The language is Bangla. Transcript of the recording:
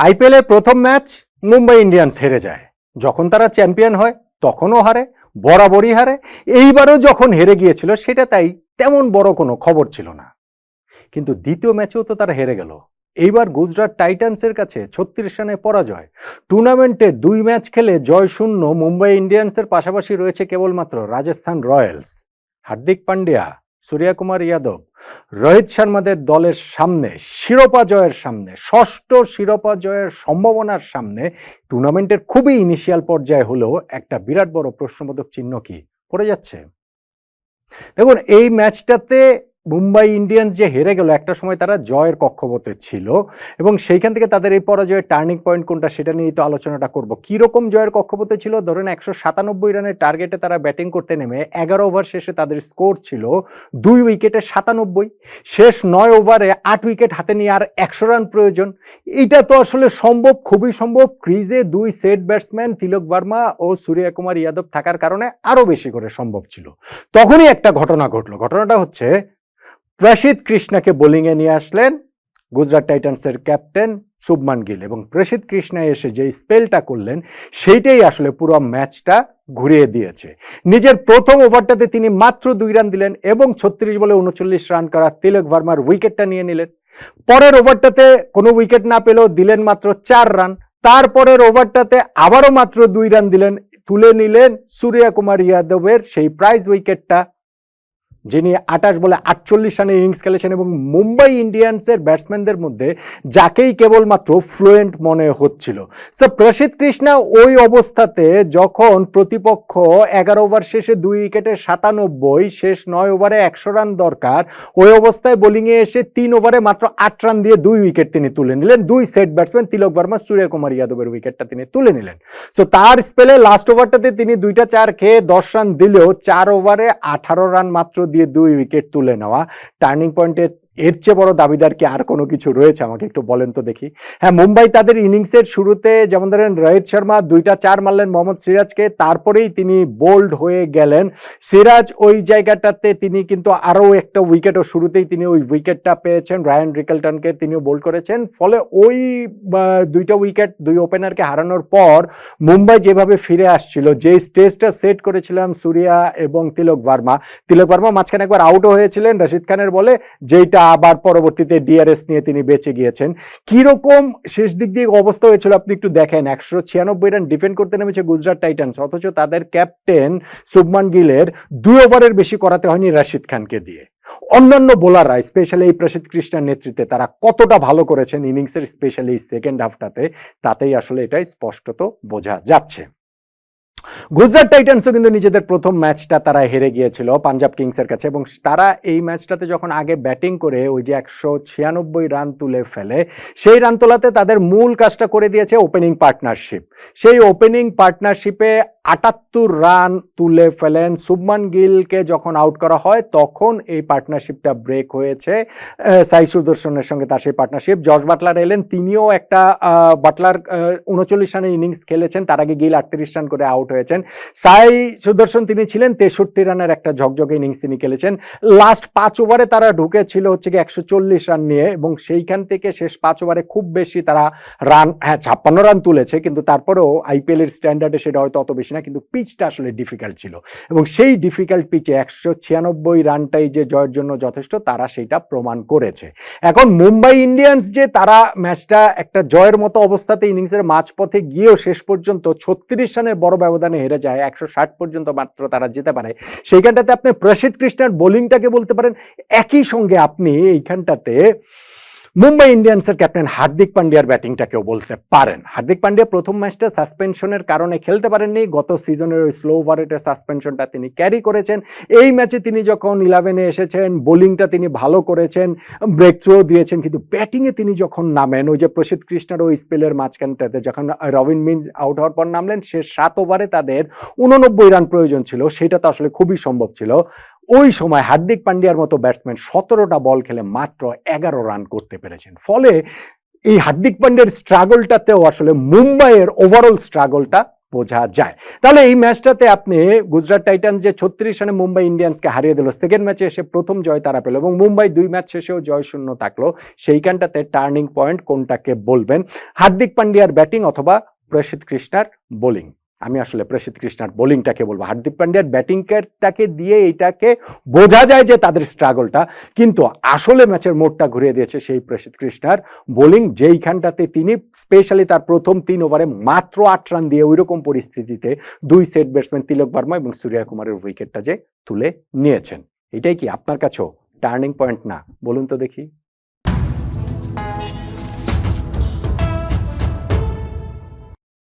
আইপিএলের প্রথম ম্যাচ মুম্বাই ইন্ডিয়ান্স হেরে যায়। যখন তারা চ্যাম্পিয়ন হয়, তখনও হারে, বরাবরই হারে। এইবারও যখন হেরে গিয়েছিল, সেটা তাই তেমন বড় কোনো খবর ছিল না। কিন্তু দ্বিতীয় ম্যাচেও তো তারা হেরে গেল। এইবার গুজরাট টাইটান্সের কাছে ছত্রিশ রানে পরাজয়। টুর্নামেন্টের দুই ম্যাচ খেলে জয় শূন্য মুম্বাই ইন্ডিয়ান্সের পাশাপাশি রয়েছে কেবলমাত্র রাজস্থান রয়্যালস। হার্দিক পান্ডিয়া সূর্যকুমার যাদব রোহিত শর্মাদের দলের সামনে, শিরোপা জয়ের সামনে, ষষ্ঠ শিরোপা জয়ের সম্ভাবনার সামনে টুর্নামেন্টের খুবই ইনিশিয়াল পর্যায়ে হলেও একটা বিরাট বড় প্রশ্নবোধক চিহ্ন কি? পড়ে যাচ্ছে। দেখুন, এই ম্যাচটাতে মুম্বাই ইন্ডিয়ান্স যে হেরে গেল, একটা সময় তারা জয়ের কক্ষপথে ছিল এবং সেইখান থেকে তাদের এই পরাজয়ের টার্নিং পয়েন্ট কোনটা সেটা নিয়েই তো আলোচনাটা করব। কীরকম জয়ের কক্ষপথে ছিল? ধরেন একশো সাতানব্বই রানের টার্গেটে তারা ব্যাটিং করতে নেমে এগারো ওভার শেষে তাদের স্কোর ছিল দুই উইকেটে সাতানব্বই। শেষ নয় ওভারে আট উইকেট হাতে নিয়ে আর একশো রান প্রয়োজন। এটা তো আসলে সম্ভব, খুবই সম্ভব। ক্রিজে দুই সেট ব্যাটসম্যান তিলক বর্মা ও সূর্যকুমার ইয়াদব থাকার কারণে আরও বেশি করে সম্ভব ছিল। তখনই একটা ঘটনা ঘটলো। ঘটনাটা হচ্ছে প্রসিদ কৃষ্ণাকে বোলিংয়ে নিয়ে আসলেন। গুজরাট টাইটান্সের ক্যাপ্টেন শুভমান গিল এবং প্রসিদ কৃষ্ণা এসে যে স্পেলটা করলেন, সেইটাই আসলে পুরো ম্যাচটা ঘুরিয়ে দিয়েছে। নিজের প্রথম ওভারটাতে তিনি মাত্র দুই রান দিলেন এবং ছত্রিশ বলে উনচল্লিশ রান করা তিলক ভার্মার উইকেটটা নিয়ে নিলেন। পরের ওভারটাতে কোনো উইকেট না পেলেও দিলেন মাত্র চার রান তারপরের ওভারটাতে আবারও মাত্র দুই রান দিলেন, তুলে নিলেন সূর্যকুমার ইয়াদবের সেই প্রাইজ উইকেটটা যিনি আটাশ বলে আটচল্লিশ রানের ইনিংস খেলেছেন এবং মুম্বাই ইন্ডিয়ান্সের ব্যাটসম্যানদের মধ্যে যাকেই কেবলমাত্র ফ্লুয়েন্ট মনে হচ্ছিল। সো প্রসিদ্ধ কৃষ্ণা ওই অবস্থাতে যখন প্রতিপক্ষ এগারো ওভার শেষে দুই উইকেটে সাতানব্বই, শেষ নয় ওভারে একশো রান দরকার, ওই অবস্থায় বোলিংয়ে এসে তিন ওভারে মাত্র আট রান দিয়ে দুই উইকেট তিনি তুলে নিলেন। দুই সেট ব্যাটসম্যান তিলক বর্মা, সূর্যকুমার যাদবের উইকেটটা তিনি তুলে নিলেন। সো তার স্পেলে লাস্ট ওভারটাতে তিনি দুইটা চার খেয়ে দশ রান দিলেও চার ওভারে আঠারো রান মাত্র দিয়ে দুই উইকেট তুলে নেওয়া। টার্নিং পয়েন্টের এর চেয়ে বড় দাবিদার কি আর কোনো কিছু রয়েছে? আমাকে একটু বলেন তো দেখি। হ্যাঁ মুম্বাই তাদের ইনিংসের শুরুতে যেমন ধরেন রোহিত শর্মা দুইটা চার মারলেন মোহাম্মদ সিরাজকে, তারপরেই তিনি বোল্ড হয়ে গেলেন। সিরাজ ওই জায়গাটাতে তিনি কিন্তু আরও একটা উইকেটও শুরুতেই তিনি ওই উইকেটটা পেয়েছেন, রায়ান রিকেলটনকে তিনিও বোল্ড করেছেন। ফলে ওই দুইটা উইকেট, দুই ওপেনারকে হারানোর পর মুম্বাই যেভাবে ফিরে আসছিল, যে স্টেজটা সেট করেছিলাম সুরিয়া এবং তিলক বার্মা তিলক বার্মা মাঝখানে একবার আউটও হয়েছিলেন রশিদ খানের বলে যেটা আবার পরবর্তীতে ডিআরএস নিয়ে তিনি বেঁচে গিয়েছেন। কীরকম শেষ দিক দিয়ে অবস্থা হয়েছিল আপনি একটু দেখেন। একশো ছিয়ানব্বই রান ডিফেন্ড করতে নেমেছে গুজরাট টাইটান্স অথচ তাদের ক্যাপ্টেন শুভমান গিলের দুই ওভারের বেশি করাতে হয়নি রাশিদ খানকে দিয়ে। অন্যান্য বোলাররা স্পেশালি এই প্রসিদ্ধ কৃষ্ণার নেতৃত্বে, তারা কতটা ভালো করেছেন ইনিংসের স্পেশালি সেকেন্ড হাফটাতে তাতেই আসলে এটাই স্পষ্টত বোঝা যাচ্ছে। গুজরাট টাইটান্সও কিন্তু নিজেদের প্রথম ম্যাচটা তারা হেরে গিয়েছিল পাঞ্জাব কিংসের কাছে এবং তারা এই ম্যাচটাতে যখন আগে ব্যাটিং করে ওই যে একশো ছিয়ানব্বই রান তুলে ফেলে, সেই রান তোলাতে তাদের মূল কাজটা করে দিয়েছে ওপেনিং পার্টনারশিপ। সেই ওপেনিং পার্টনারশিপে আটাত্তর রান তুলে ফেলেন শুভমান গিলকে যখন আউট করা হয়, তখন এই পার্টনারশিপটা ব্রেক হয়েছে সাই সুদর্শনের সঙ্গে তার সেই পার্টনারশিপ জর্জ বাটলার এলেন, তিনিও একটা বাটলার উনচল্লিশ রানের ইনিংস খেলেছেন, তার আগে গিল আটত্রিশ রান করে আউট হয়েছেন। সাই সুদর্শন তিনি ছিলেন, তেষট্টি রানের একটা ঝকঝকে ইনিংস তিনি খেলেছেন। লাস্ট পাঁচ ওভারে তারা ঢুকেছিল হচ্ছে কি একশো চল্লিশ রান নিয়ে এবং সেইখান থেকে শেষ পাঁচ ওভারে খুব বেশি তারা রান হ্যাঁ ছাপ্পান্ন রান তুলেছে, কিন্তু তারপরেও আইপিএলের স্ট্যান্ডার্ডে সেটা হয়তো অত বেশি না, কিন্তু পিচটা আসলে ডিফিকাল্ট ছিল। এবং সেই ডিফিকাল্ট পিচে একশো ছিয়ানব্বই রানটাই যে জয়ের জন্য যথেষ্ট, তারা সেইটা প্রমাণ করেছে। এখন মুম্বাই ইন্ডিয়ান্স যে তারা ম্যাচটা একটা জয়ের মতো অবস্থাতে ইনিংসের মাঝপথে গিয়েও শেষ পর্যন্ত ছত্রিশ রানের বড় ব্যবধানে হেরে যায়, একশো ষাট পর্যন্ত মাত্র তারা যেতে পারে। সেইখানটাতে আপনি প্রসিদ্ধ কৃষ্ণার বোলিংটাকে বলতে পারেন, একই সঙ্গে আপনি এইখানটাতে মুম্বাই ইন্ডিয়ান্সের ক্যাপ্টেন হার্দিক পান্ডিয়ার ব্যাটিংটা কেউ বলতে পারেন। হার্দিক পান্ডিয়া প্রথম ম্যাচটা সাসপেনশনের কারণে খেলতে পারেননি। গত সিজনের ওই স্লো ওভারেটের সাসপেনশনটা তিনি ক্যারি করেছেন। এই ম্যাচে তিনি যখন ইলেভেনে এসেছেন, বোলিংটা তিনি ভালো করেছেন, ব্রেক থ্রো দিয়েছেন, কিন্তু ব্যাটিংয়ে তিনি যখন নামেন, ওই যে প্রসিদ্ধ কৃষ্ণার ওই স্পেলের মাঝখানটাতে যখন রবিন মিন্স আউট হওয়ার পর নামলেন, সে সাত ওভারে তাদের উননব্বই রান প্রয়োজন ছিল। সেটা তো আসলে খুবই সম্ভব ছিল। ওই সময় হার্দিক পান্ডিয়ার মতো ব্যাটসম্যান সতেরোটা বল খেলে মাত্র এগারো রান করতে পেরেছেন। ফলে এই হার্দিক পান্ডিয়ার স্ট্রাগলটাতেও আসলে মুম্বাইয়ের ওভারঅল স্ট্রাগলটা বোঝা যায়। তাহলে এই ম্যাচটাতে আপনি গুজরাট টাইটান্স যে ছত্রিশ রানে মুম্বাই ইন্ডিয়ান্সকে হারিয়ে দিল সেকেন্ড ম্যাচে এসে প্রথম জয় তারা পেল এবং মুম্বাই দুই ম্যাচ শেষেও জয় শূন্য থাকল, সেইখানটাতে টার্নিং পয়েন্ট কোনটাকে বলবেন? হার্দিক পান্ডিয়ার ব্যাটিং অথবা প্রসিদ্ধ কৃষ্ণার বোলিং আমি আসলে প্রসিদ্ধ কৃষ্ণার বোলিংটাকে বলব। হার্দিক পান্ডিয়ার ব্যাটিংটাকে দিয়ে এইটাকে বোঝা যায় যে তাদের স্ট্রাগলটা, কিন্তু আসলে ম্যাচের মোড়টা ঘুরিয়ে দিয়েছে সেই প্রসিদ্ধ কৃষ্ণার বোলিং, যেইখানটাতে তিনি স্পেশালি তার প্রথম তিন ওভারে মাত্র আট রান দিয়ে ওইরকম পরিস্থিতিতে দুই সেট ব্যাটসম্যান তিলক বর্মা এবং সূর্যা কুমারের উইকেটটা যে তুলে নিয়েছেন। এটাই কি আপনার কাছেও টার্নিং পয়েন্ট না? বলুন তো দেখি।